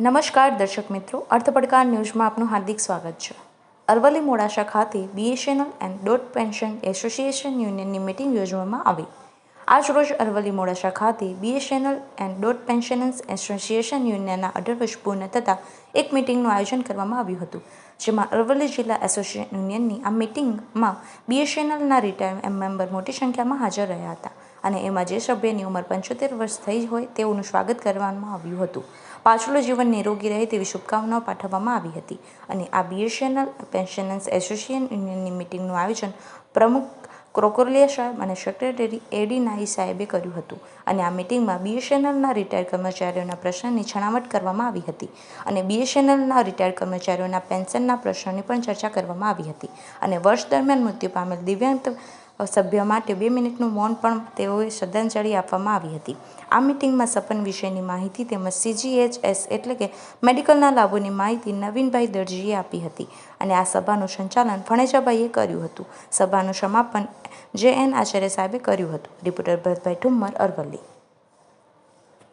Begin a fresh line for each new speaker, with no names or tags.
નમસ્કાર દર્શક મિત્રો, અર્થપડકાર ન્યૂઝમાં આપનું હાર્દિક સ્વાગત છે. અરવલ્લી મોડાસા ખાતે BSNL and DOT pension association યુનિયનની meeting યોજવામાં આવી. આજરોજ અરવલ્લી મોડાસા ખાતે BSNL and DOT pensioners association યુનિયનના અઢાર વર્ષ પૂર્ણ થતાં એક મિટિંગનું આયોજન કરવામાં આવ્યું હતું. જેમાં અરવલ્લી જિલ્લા એસોસિએશન યુનિયનની આ મિટિંગમાં બીએસએનએલના રિટાયર મેમ્બર મોટી સંખ્યામાં હાજર રહ્યા હતા. અને એમાં જે સભ્યની ઉંમર પંચોતેર વર્ષ થઈ હોય તેઓનું સ્વાગત કરવામાં આવ્યું હતું. પાછલું જીવન નિરોગી રહે તેવી શુભકામનાઓ પાઠવવામાં આવી હતી. અને આ બીએસએનએલ પેન્શનર્સ એસોસિએશન યુનિયનની મિટિંગનું આયોજન પ્રમુખ ક્રોકોરલિયા સાહેબ અને સેક્રેટરી એડી નાઈ સાહેબે કર્યું હતું. અને આ મિટિંગમાં બીએસએનએલના રિટાયર્ડ કર્મચારીઓના પ્રશ્નની છણાવટ કરવામાં આવી હતી. અને બીએસએનએલના રિટાયર્ડ કર્મચારીઓના પેન્શનના પ્રશ્નોની પણ ચર્ચા કરવામાં આવી હતી. અને વર્ષ દરમિયાન મૃત્યુ પામેલ દિવ્યાંગ સભ્ય માટે બે મિનિટનું મૌન પણ તેઓએ શ્રદ્ધાંજલિ આપવામાં આવી હતી. આ મિટિંગમાં સપન વિષયની માહિતી તેમજ સીજીએચએસ એટલે કે મેડિકલના લાભોની માહિતી નવીનભાઈ દરજીએ આપી હતી અને આ સભાનું સંચાલન ફણેજાભાઈએ કર્યું હતું. સભાનું સમાપન જે એન આચાર્ય સાહેબે કર્યું હતું. રિપોર્ટર ભરતભાઈ ઠુમ્મર અરવલ્લી.